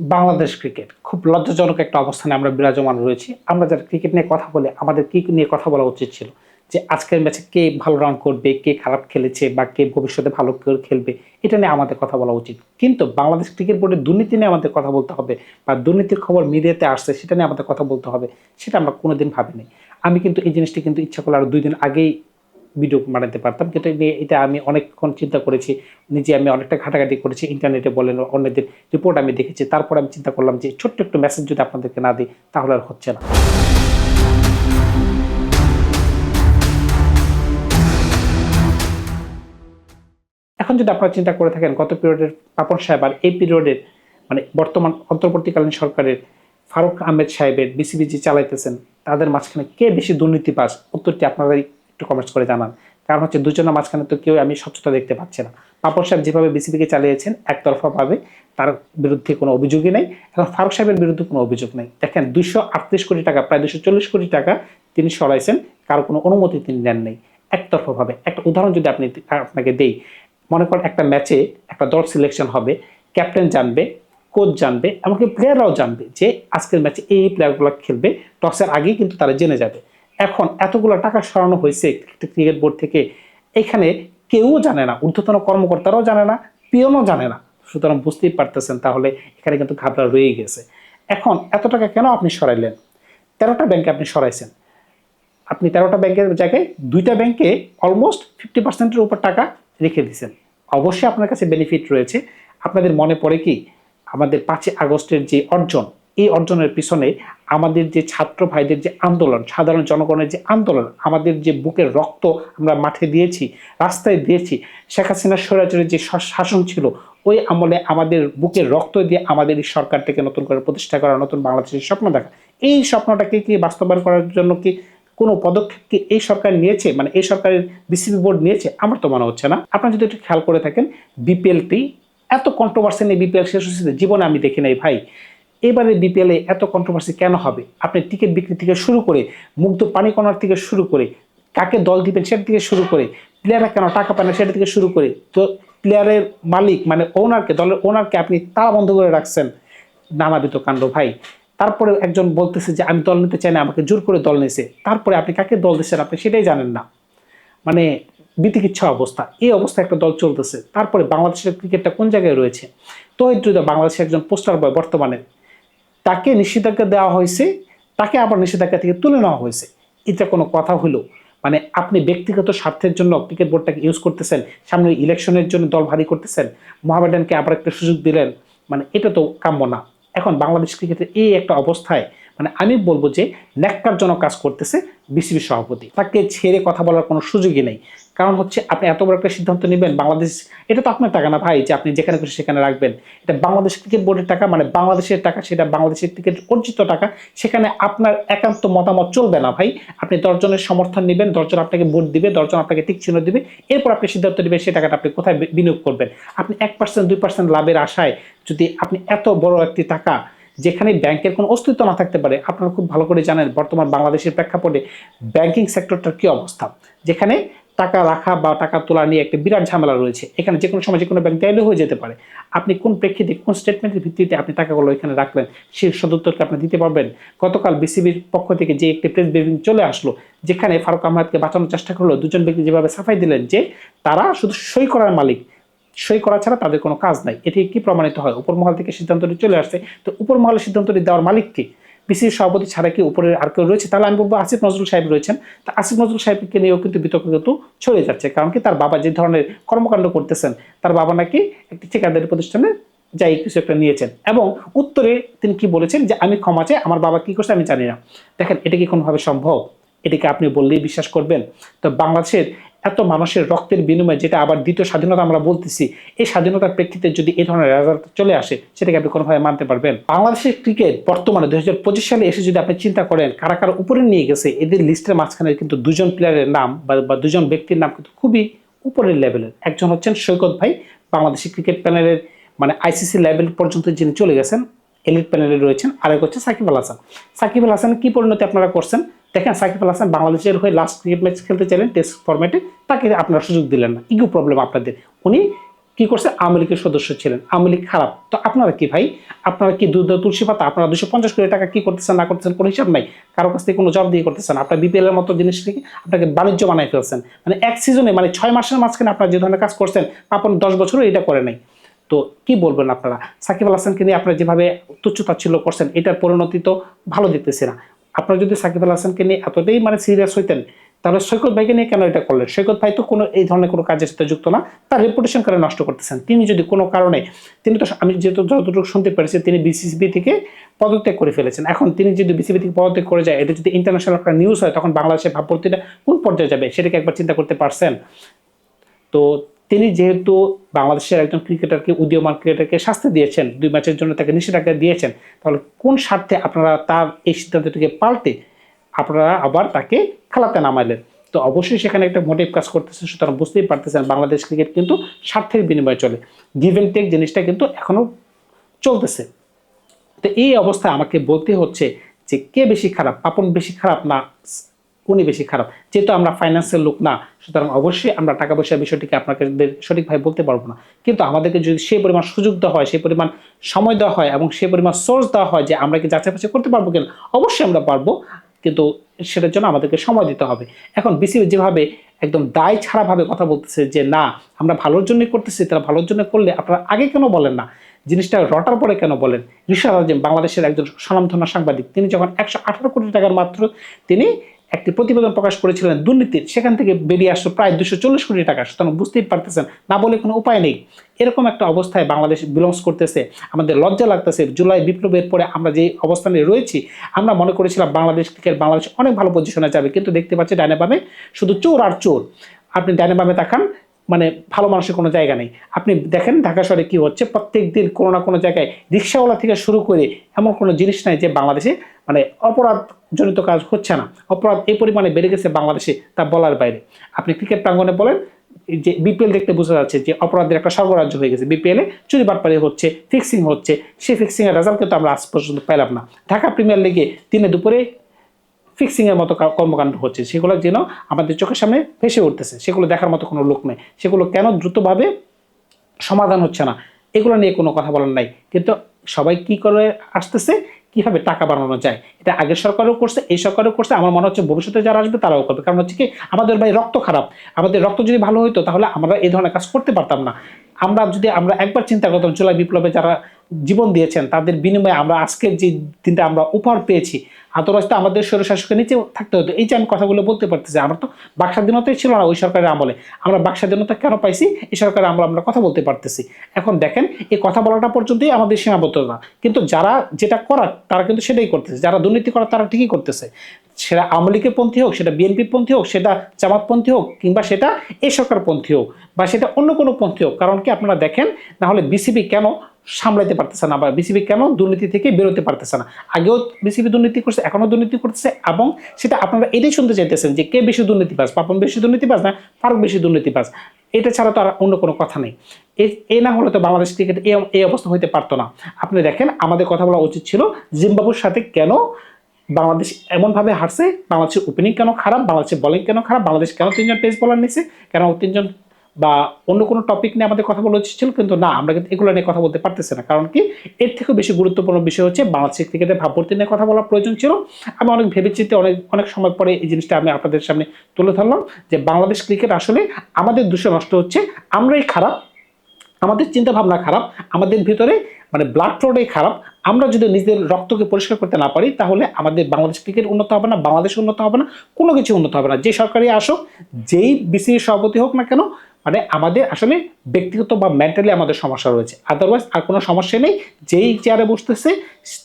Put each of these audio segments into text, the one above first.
Bangladesh cricket খুব লজ্জাজনক একটা অবস্থানে আমরা বিরাজমান রয়েছি। আমরা যারা ক্রিকেট নিয়ে কথা বলে, আমাদের কি নিয়ে কথা বলা উচিত ছিল? যে আজকের ম্যাচে কে ভালো রান করবে, কে খারাপ খেলেছে বা কে ভবিষ্যতে ভালো খেলবে, এটা নিয়ে আমাদের কথা বলা উচিত। কিন্তু বাংলাদেশ ক্রিকেট বোর্ডের দুর্নীতি নিয়ে আমাদের কথা বলতে হবে বা দুর্নীতির খবর মিডিয়াতে আসছে, সেটা নিয়ে আমাদের কথা বলতে হবে, সেটা আমরা কোনোদিন ভাবিনি। আমি কিন্তু এই জিনিসটি কিন্তু ইচ্ছা করলে আরও দুই দিন আগেই ভিডিও বানাতে পারতাম। কিন্তু এটা আমি অনেকক্ষণ চিন্তা করেছি, নিজে আমি অনেকটা ঘাটাঘাটি করেছি ইন্টারনেটে বলেন, অন্যদের রিপোর্ট আমি দেখেছি। তারপর আমি চিন্তা করলাম যে, ছোট্ট একটু মেসেজ যদি আপনাদেরকে না দিই, তাহলে আর হচ্ছে না। এখন যদি আপনারা চিন্তা করে থাকেন, গত পিরিয়ডের পাপন সাহেব আর এই পিরিয়ডের মানে বর্তমান অন্তর্বর্তীকালীন সরকারের ফারুক আহমেদ সাহেবের বিসিবি যে চালাইতেছেন, তাদের মাঝখানে কে বেশি দুর্নীতিবাজ? উত্তরটি আপনারা একটু কমেন্টস করে জানান। কারণ হচ্ছে দুজনের মাঝখানে তো কেউ আমি স্বচ্ছতা দেখতে পাচ্ছি না। পাপন সাহেব যেভাবে বিসিবিকে চালিয়েছেন, একতরফাভাবে তার বিরুদ্ধে কোনো অভিযোগই নেই এখন ফারুক সাহেবের বিরুদ্ধে কোনো অভিযোগ নেই। দেখেন, দুইশো আটত্রিশ কোটি টাকা, প্রায় দুশো চল্লিশ কোটি টাকা তিনি সরাইছেন, কারও কোনো অনুমতি তিনি নেন নেই। একতরফাভাবে। একটা উদাহরণ যদি আপনি আপনাকে দেই, মনে করেন একটা ম্যাচে একটা দল সিলেকশন হবে ক্যাপ্টেন জানবে কোচ জানবে, এমনকি প্লেয়াররাও জানবে যে আজকের ম্যাচে এই প্লেয়ারগুলো খেলবে, টসের আগেই কিন্তু তারা জেনে যাবে। এখন এতগুলো টাকা সরানো হয়েছে ক্রিকেট বোর্ড থেকে, এখানে কেউ জানে না, ঊর্ধ্বতন কর্মকর্তারাও জানে না, পিয়নও জানে না। সুতরাং বুঝতেই পারতেছেন তাহলে এখানে কিন্তু ঘাবড়া রয়েই গেছে। এখন এত টাকা কেন আপনি সরাইলেন? তেরোটা ব্যাংকে আপনি সরাইছেন। আপনি তেরোটা ব্যাংকের জায়গায় দুইটা ব্যাংকে অলমোস্ট ফিফটি পার্সেন্টের উপর টাকা রেখে দিয়েছেন। অবশ্যই আপনার কাছে বেনিফিট রয়েছে। আপনাদের মনে পড়ে কি? আমাদের পাঁচই আগস্টের যে অর্জন, এই অর্জনের পিছনে আমাদের যে ছাত্র ভাইদের যে আন্দোলন, সাধারণ জনগণের যে আন্দোলন, আমাদের যে বুকের রক্ত আমরা মাঠে দিয়েছি, রাস্তায় দিয়েছি, শেখ হাসিনা স্বৈরাচারের যে শাসন ছিল, ওই আমলে আমাদের বুকের রক্ত দিয়ে আমাদের এই সরকারটাকে নতুন করে প্রতিষ্ঠা করা, নতুন বাংলাদেশের স্বপ্ন দেখা। এই স্বপ্নটাকে কি বাস্তবায়ন করার জন্য কি, কোনো পদক্ষেপ কি এই সরকার নিয়েছে? মানে এই সরকারের বিসিবি বোর্ড নিয়েছে? আমার তো মনে হচ্ছে না। আপনারা যদি একটু খেয়াল করে থাকেন, বিপিএলটি, এত কন্ট্রোভার্সি নিয়ে বিপিএল শেষ হচ্ছে জীবনে আমি দেখি নাই ভাই। এবারে বিপিএলে এত কন্ট্রোভার্সি কেন হবে? আপনি টিকিট বিক্রি থেকে শুরু করে মুগ্ধ পানি কনার থেকে শুরু করে, কাকে দল দিবেন সেটা থেকে শুরু করে প্লেয়াররা কেন টাকা পায় না সেটা থেকে শুরু করে, তো প্লেয়ারের মালিক মানে ওনারকে দলের ওনারকে আপনি তালা বন্ধ করে রাখছেন নানাবিধ কাণ্ড ভাই। তারপরে একজন বলতেছে যে, আমি দল নিতে চাই না, আমাকে জোর করে দল নিয়েছে। তারপরে আপনি কাকে দল দিচ্ছেন আপনি সেটাই জানেন না। মানে বিতিকিচ্ছা অবস্থা। এই অবস্থায় একটা দল চলতেছে। তারপরে বাংলাদেশের ক্রিকেটটা কোন জায়গায় রয়েছে? তো বাংলাদেশের একজন পোস্টার বয় বর্তমানে। তাকে নিষেধাজ্ঞা দেওয়া হয়েছে, তাকে আবার নিষেধাজ্ঞা থেকে তুলে নেওয়া হয়েছে। এটা কোনো কথা হলো? মানে আপনি ব্যক্তিগত স্বার্থের জন্য ক্রিকেট বোর্ডটাকে ইউজ করতেছেন, সামনে ইলেকশনের জন্য দল ভারী করতেছেন, মোহামেডানকে আবার একটা সুযোগ দিলেন মানে এটা তো কাম্য না। এখন বাংলাদেশ ক্রিকেটের এই একটা অবস্থায় মানে আমি বলব যে ন্যাক্কারজনক কাজ করতেছে বিসিবি সভাপতি। তাকে ছেড়ে কথা বলার কোনো সুযোগই নেই। কারণ হচ্ছে আপনি এত বড় একটা সিদ্ধান্ত নেবেন, বাংলাদেশ, এটা তো আপনার টাকা না ভাই, যে আপনি যেখানে খুশি সেখানে রাখবেন। এটা বাংলাদেশ ক্রিকেট বোর্ডের টাকা মানে বাংলাদেশের টাকা, সেটা বাংলাদেশের ক্রিকেট অর্জিত টাকা, সেখানে আপনার একান্ত মতামত চলবে না ভাই। আপনি দশজনের সমর্থন নেবেন, দশজন আপনাকে ভোট দিবে, দশজন আপনাকে চিহ্ন দিবে, এরপর আপনি সিদ্ধান্ত নেবেন সেই টাকাটা আপনি কোথায় বিনিয়োগ করবেন। আপনি এক পার্সেন্ট দুই পার্সেন্ট লাভের আশায় যদি আপনি এত বড় একটি টাকা যেখানে ব্যাংকের কোনো অস্তিত্ব না থাকতে পারে, আপনারা খুব ভালো করে জানেন বর্তমান বাংলাদেশের প্রেক্ষাপটে ব্যাংকিং সেক্টরটার কী অবস্থা। যেখানে টাকা রাখা বা টাকা তোলা নিয়ে একটা বিরাট ঝামেলা রয়েছে, এখানে যে কোনো সময় যে কোনো ব্যাংক দেয়ালে হয়ে যেতে পারে। আপনি কোন প্রেক্ষিতে, কোন স্টেটমেন্টের ভিত্তিতে আপনি টাকাগুলো এখানে রাখলেন সেই সদুত্তরকে আপনি দিতে পারবেন? গতকাল বিসিবির পক্ষ থেকে যে একটি প্রেস ব্রিফিং চলে আসলো, যেখানে ফারুক আহমেদকে বাঁচানোর চেষ্টা করল, দুজন ব্যক্তি যেভাবে সাফাই দিলেন যে তারা শুধু সই করার মালিক সই করা ছাড়া তাদের কোনো কাজ নাই। এটি কি প্রমাণিত হয়? উপর মহল থেকে সিদ্ধান্তটি চলে আসছে। তো উপর মহলের সিদ্ধান্তটি দেওয়ার মালিক কি? বিসির সভাপতি ছাড়া কি উপরে আর কেউ রয়েছে? তাহলে আমি বলব আসিফ নজরুল সাহেব রয়েছেন। তা আসিফ নজরুল সাহেবকে নিয়েও কিন্তু বিতর্ক কিন্তু ছড়িয়ে যাচ্ছে। কারণ কি তার বাবা যে ধরনের কর্মকাণ্ড করতেছেন, তার বাবা নাকি একটি ঠিকাদারি প্রতিষ্ঠানে যাই কিছু একটা নিয়েছেন। এবং উত্তরে তিনি কি বলেছেন যে, আমি ক্ষমা চাই, আমার বাবা কি করছে আমি জানি না। দেখেন, এটা কি কোনোভাবে সম্ভব? এটাকে আপনি বললেই বিশ্বাস করবেন? তো বাংলাদেশের এত মানুষের রক্তের বিনিময়ে যেটা আবার দ্বিতীয় স্বাধীনতা আমরা বলতেছি, এই স্বাধীনতার প্রেক্ষিতে যদি এই ধরনের রেজাল্ট চলে আসে, সেটাকে আপনি কোনোভাবে মানতে পারবেন? বাংলাদেশের ক্রিকেট বর্তমানে দুই হাজার পঁচিশ সালে এসে যদি আপনি চিন্তা করেন, কারা কারা উপরে নিয়ে গেছে, এদের লিস্টের মাঝখানে কিন্তু দুজন প্লেয়ারের নাম বা- বা দুজন ব্যক্তির নাম কিন্তু খুবই উপরের লেভেলের একজন হচ্ছেন সৈকত ভাই, বাংলাদেশি ক্রিকেট প্যানেলের মানে আইসিসি লেভেল পর্যন্ত যিনি চলে গেছেন এলিট প্যানেলে রয়েছেন। আরেক হচ্ছে সাকিব আল হাসান। সাকিব আল হাসান কি পরিণতি আপনারা করছেন? দেখেন সাকিব আল হাসান বাংলাদেশের হয়ে লাস্ট ক্রিকেট ম্যাচ খেলতে চাইলেন টেস্ট ফরম্যাটে তাকে আপনারা সুযোগ দিলেন না। ইগো প্রবলেম আপনাদের। উনি কি করছে? আওয়ামী লীগের সদস্য ছিলেন। আওয়ামী লীগ খারাপ। তো আপনারা কি ভাই? আপনারা কি দুধ তুলসী পাতা? আপনারা দুশো পঞ্চাশ কোটি টাকা কি করতেছেন, না করতেছেন? কোনো হিসাব নাই। কারও কাছ থেকে কোনো জব দিয়ে করতেছেন আপনার বিপিএল এর মতো জিনিস থেকে আপনাকে বাণিজ্য বানাই ফেলছেন। মানে এক সিজনে মানে ছয় মাসের মাঝখানে আপনারা যে ধরনের কাজ করছেন, আপনি দশ বছরও এটা করে নাই। তো কি বলবেন আপনারা? সাকিব আল হাসানকে নিয়ে আপনারা যেভাবে তুচ্ছ তাচ্ছিল্য করছেন, এটার পরিণতি তো ভালো দেখতেছি না। আপনারা যদি সাকিব আল হাসানকে নিয়ে এতটাই মানে সিরিয়াস হইতেন, তাহলে সৈকত ভাইকে নিয়ে কেন এটা করলেন? সৈকত ভাই তো কোনো এই ধরনের কোনো কাজের সাথে যুক্ত না, তার রেপুটেশন করে নষ্ট করতেছেন? তিনি যদি কোনো কারণে, তিনি তো আমি যেহেতু যতটুকু শুনতে পেরেছি, তিনি বিসিসিবি থেকে পদত্যাগ করে ফেলেছেন। এখন তিনি যদি বিসিবি থেকে পদত্যাগ করে যায়, এটা যদি ইন্টারন্যাশনাল একটা নিউজ হয়, তখন বাংলাদেশের ভাবভর্তিটা কোন পর্যায়ে যাবে, সেটাকে একবার চিন্তা করতে পারছেন? তো তিনি যেহেতু বাংলাদেশের একজন ক্রিকেটারকে, উদীয়মান ক্রিকেটারকে শাস্তি দিয়েছেন, দুই ম্যাচের জন্য তাকে নিষেধাজ্ঞা দিয়েছেন, তাহলে কোন স্বার্থে আপনারা তার এই সিদ্ধান্তটিকে পাল্টে আপনারা আবার তাকে খেলাতে নামাইলেন? তো অবশ্যই সেখানে একটা মোটিভ কাজ করতেছে, সুতরাং বুঝতেই পারতেছেন বাংলাদেশ ক্রিকেট কিন্তু স্বার্থের বিনিময়ে চলে। গিভ অ্যান্ড টেক জিনিসটা কিন্তু এখনও চলতেছে। তো এই অবস্থায় আমাকে বলতে হচ্ছে যে, কে বেশি খারাপ পাপন বেশি খারাপ না উনি বেশি খারাপ। যেহেতু আমরা ফাইন্যান্সের লোক না, সুতরাং অবশ্যই আমরা টাকা পয়সার বিষয়টিকে আপনাকে সঠিকভাবে বলতে পারব না। কিন্তু আমাদেরকে যদি সেই পরিমাণ সুযোগ দেওয়া হয় সেই পরিমাণ সময় দেওয়া হয় এবং সেই পরিমাণ সোর্স দেওয়া হয় যে আমরা কি যাচাই বাছাই করতে পারব কিনা, অবশ্যই আমরা পারব। কিন্তু সেটার জন্য আমাদেরকে সময় দিতে হবে। এখন বিসিবি যেভাবে একদম দায় ছাড়াভাবে কথা বলতেছে যে না, আমরা ভালোর জন্যই করতেছি, তারা ভালোর জন্য করলে আপনারা আগে কেন বলেন না? জিনিসটা রটার পরে কেন বলেন? রিশাদ আজিম, বাংলাদেশের একজন স্বনামধন্য সাংবাদিক, তিনি যখন একশো আঠারো কোটি টাকার মাত্র তিনি একটি প্রতিবেদন প্রকাশ করেছিলেন দুর্নীতির, সেখান থেকে বেরিয়ে আসলো প্রায় দুশো চল্লিশ কোটি টাকা। সুতরাং বুঝতেই পারতেছেন, না বলে কোনো উপায় নেই। এরকম একটা অবস্থায় বাংলাদেশ বিলংস করতেছে, আমাদের লজ্জা লাগতেছে, জুলাই বিপ্লবের পরে আমরা যে অবস্থানে রয়েছি, আমরা মনে করেছিলাম বাংলাদেশ ক্রিকেট বাংলাদেশ অনেক ভালো পজিশনে যাবে, কিন্তু দেখতে পাচ্ছি ডাইনে বামে শুধু চোর আর চোর। আপনি ডাইনে বামে তাকান মানে ভালো মানুষের কোনো জায়গা নেই। আপনি দেখেন ঢাকা শহরে কী হচ্ছে প্রত্যেক দিন কোনো না কোনো জায়গায় রিক্সাওয়ালা থেকে শুরু করে এমন কোনো জিনিস নাই যে বাংলাদেশে মানে অপরাধ জনিত কাজ হচ্ছে না। অপরাধ এই পরিমাণে বেড়ে গেছে বাংলাদেশে, তা বলার বাইরে। আপনি ক্রিকেট প্রাঙ্গনে বলেন যে বিপিএল দেখতে বোঝা যাচ্ছে যে অপরাধের একটা স্বর্গরাজ্য হয়ে গেছে। বিপিএলে চুরি বাটপারি হচ্ছে ফিক্সিং হচ্ছে। সেই ফিক্সিংয়ের রেজাল্ট কিন্তু আমরা আজ পর্যন্ত পেলাম না। ঢাকা প্রিমিয়ার লিগে দিনে দুপুরে ফিক্সিংয়ের মতো কর্মকাণ্ড হচ্ছে। সেগুলো যেন আমাদের চোখের সামনে ভেসে উঠতেছে। সেগুলো দেখার মতো কোনো লোক নেই। সেগুলো কেন দ্রুতভাবে সমাধান হচ্ছে না? এগুলো নিয়ে কোনো কথা বলার নাই। কিন্তু সবাই কি করে আসতেছে? কীভাবে টাকা বানানো যায়? এটা আগের সরকারও করছে, এই সরকারও করছে। আমার মনে হচ্ছে ভবিষ্যতে যারা আসবে তারাও করবে। কারণ হচ্ছে কি, আমাদের ভাই রক্ত খারাপ। আমাদের রক্ত যদি ভালো হইতো, তাহলে আমরা এই ধরনের কাজ করতে পারতাম না। আমরা যদি, আমরা একবার চিন্তা করতাম জুলাই বিপ্লবে যারা জীবন দিয়েছেন, তাদের বিনিময়ে আমরা আজকের যে দিনটা আমরা উপহার পেয়েছি আদারওয়াইজ তো আমাদের স্বৈরশাসকের নিচে থাকতে হতো। এই যে আমি কথাগুলো বলতে পারতেছি, আমরা তো বাক স্বাধীনতাই ছিল না ওই সরকারের আমলে। আমরা বাক স্বাধীনতা কেন পাইছি? এই সরকারের আমলে আমরা কথা বলতে পারতেছি। এখন দেখেন, এই কথা বলাটা পর্যন্তই আমাদের সীমাবদ্ধতা। কিন্তু যারা যেটা করার, তারা কিন্তু সেটাই করতেছে। যারা দুর্নীতি করার তারা ঠিকই করতেছে। সেটা আওয়ামী লীগের পন্থী হোক, সেটা বিএনপির পন্থী হোক, সেটা জামাতপন্থী হোক, কিংবা সেটা এই সরকারপন্থী হোক, বা সেটা অন্য কোনো পন্থী হোক, কারণ কি আপনারা দেখেন না হলে বিসিবি কেন সামলাইতে পারতেছে না, বা বিসিবি কেন দুর্নীতি থেকে বেরোতে পারতেছে না? আগেও বিসিবি দুর্নীতি করছে, এখনও দুর্নীতি করতেছে, এবং সেটা আপনারা এটাই শুনতে চাইতেছেন যে কে বেশি দুর্নীতিবাজ, পাপন বেশি দুর্নীতিবাজ না ফারুক বেশি দুর্নীতিবাজ? এটা ছাড়া তো আর অন্য কোনো কথা নেই। এ- এ না হলে তো বাংলাদেশ ক্রিকেট এই অবস্থা হইতে পারতো না। আপনি দেখেন, আমাদের কথা বলা উচিত ছিল জিম্বাবুর সাথে কেন বাংলাদেশ এমনভাবে হারছে বাংলাদেশের ওপেনিং কেন খারাপ, বাংলাদেশের বোলিং কেন খারাপ, বাংলাদেশ কেন তিনজন পেস বলার নিছে, কেন তিনজন বা অন্য কোনো টপিক নিয়ে আমাদের কথা বলা উচিত ছিল, কিন্তু না, আমরা কিন্তু এগুলো নিয়ে কথা বলতে পারতেছি না। কারণ কি, এর থেকেও বেশি গুরুত্বপূর্ণ বিষয় হচ্ছে বাংলাদেশের ক্রিকেটের ভাবভর্তি নিয়ে কথা বলা প্রয়োজন ছিল। আমি অনেক ভেবেচিন্তে অনেক অনেক সময় পরে এই জিনিসটা আমি আপনাদের সামনে তুলে ধরলাম যে বাংলাদেশ ক্রিকেট আসলে আমাদের দুশো নষ্ট হচ্ছে, আমরাই খারাপ, আমাদের চিন্তাভাবনা খারাপ, আমাদের ভিতরে মানে ব্লাড ফ্লোটাই খারাপ আমরা যদি নিজেদের রক্তকে পরিষ্কার করতে না পারি, তাহলে আমাদের বাংলাদেশ ক্রিকেট উন্নত হবে না, বাংলাদেশ উন্নত হবে না, কোনো কিছু উন্নত হবে না। যে সরকারি আসুক, যেই বিসিএ সভাপতি হোক না কেন মানে আমাদের আসলে ব্যক্তিগত বা মেন্টালি আমাদের সমস্যা রয়েছে। আদারওয়াইজ আর কোনো সমস্যা নেই, যেই চেয়ারে বসতেছে,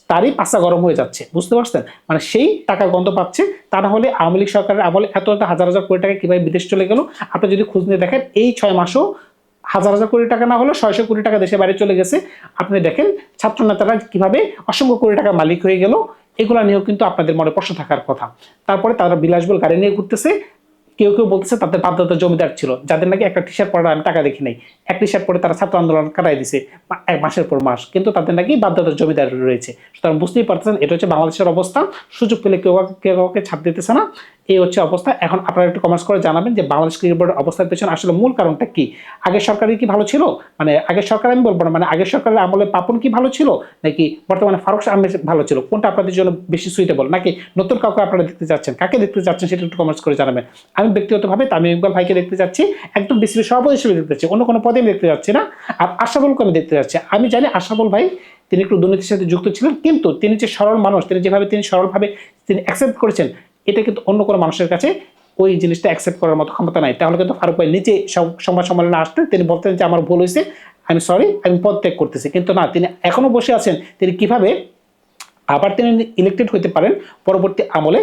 তারই পাশা গরম হয়ে যাচ্ছে। বুঝতে পারছেন? মানে সেই টাকা গন্ধ পাচ্ছে। তা না হলে আওয়ামী লীগ সরকারের আমলে এত এত হাজার হাজার কোটি টাকা কীভাবে বিদেশ চলে গেল? আপনি যদি খোঁজ নিয়ে দেখেন, এই ছয় মাসও হাজার হাজার কোটি টাকা না হলো ছয়শো কোটি টাকা দেশের বাইরে চলে গেছে। আপনি দেখেন ছাত্র নেতারা কীভাবে অসংখ্য কোটি টাকা মালিক হয়ে গেল, এগুলো নিয়েও কিন্তু আপনাদের মনে প্রশ্ন থাকার কথা। তারপরে তারা বিলাসবল গাড়ি নিয়ে ঘুরতেছে কেউ কেউ বলতেছে তাদের বাধ্যতা জমিদার ছিল। যাদের নাকি একটা টি শার্ট পরে আমি টাকা দেখি নাই। এক টি শার্ট পরে তারা ছাত্র আন্দোলন কাটাই দিছে এক মাসের পর মাস। কিন্তু তাদের নাকি বাধ্যতা জমিদার রয়েছে। সুতরাং বুঝতেই পারতেছেন, এটা হচ্ছে বাংলাদেশের অবস্থা। সুযোগ পেলে কেউ কেউ কাউকে ছাড় দিতেছে না। এই হচ্ছে অবস্থা। এখন আপনারা একটু কমেন্টস করে জানাবেন যে বাংলাদেশ ক্রিকেট বোর্ডের অবস্থার পেছনে আসলে মূল কারণটা কি? আগের সরকারই কি ভালো ছিল? মানে আগের সরকার আমি বলব না মানে আগের সরকারের আমলে পাপন কি ভালো ছিল? নাকি বর্তমানে ফারুক আহমেদ ভালো ছিল? কোনটা আপনাদের জন্য বেশি সুইটেবল নাকি নতুন কাউকে আপনারা দেখতে চাচ্ছেন? কাকে দেখতে চাচ্ছেন সেটা একটু কমেন্টস করে জানাবেন। আমি ব্যক্তিগতভাবে তামিম ইকবাল ভাইকে দেখতে চাচ্ছি একদম বিসিবি সভাপতি হিসেবে দেখতে চাচ্ছি অন্য কোনো পদে আমি দেখতে যাচ্ছি না। আর আশাবুলকে আমি দেখতে যাচ্ছি। আমি জানি আশাবুল ভাই, তিনি একটু দুর্নীতির সাথে যুক্ত ছিলেন, কিন্তু তিনি যে সরল মানুষ, তিনি যেভাবে তিনি সরলভাবে তিনি অ্যাকসেপ্ট করেছেন, এটা কিন্তু অন্য কোনো মানুষের কাছে ওই জিনিসটা অ্যাকসেপ্ট করার মতো ক্ষমতা নাই। তাহলে কিন্তু ফারুক ভাই সং- সংবাদ সম্মেলনে আসতেন, তিনি বলতেন যে আমার ভুল হয়েছে আমি সরি আমি পদ ত্যাগ করতেছি। কিন্তু না, তিনি এখনও বসে আছেন, তিনি কীভাবে আবার তিনি ইলেক্টেড হতে পারেন। পরবর্তী আমলে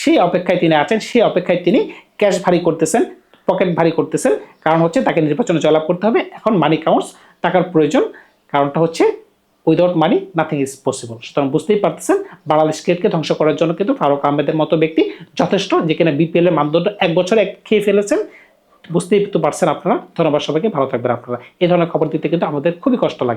সেই অপেক্ষায় তিনি আছেন, সেই অপেক্ষায় তিনি ক্যাশ ভারী করতেছেন পকেট ভারী করতেছেন। কারণ হচ্ছে তাকে নির্বাচনে জয়লাভ করতে হবে। এখন মানি কাউন্টস টাকার প্রয়োজন। কারণটা হচ্ছে without money nothing is possible সুতরাং বুঝতেই পারতেছেন, বাংলাদেশ ক্রিকেটকে ধ্বংস করার জন্য কিন্তু ফারুক আহমেদের মতো ব্যক্তি যথেষ্ট যেখানে বিপিএল এর মানদণ্ড এক বছরে এক খেয়ে ফেলেছেন। বুঝতেই তো পারছেন আপনারা। ধন্যবাদ সবাইকে, ভালো থাকবেন আপনারা। এই ধরনের খবর দিতে কিন্তু আমাদের খুবই কষ্ট লাগে।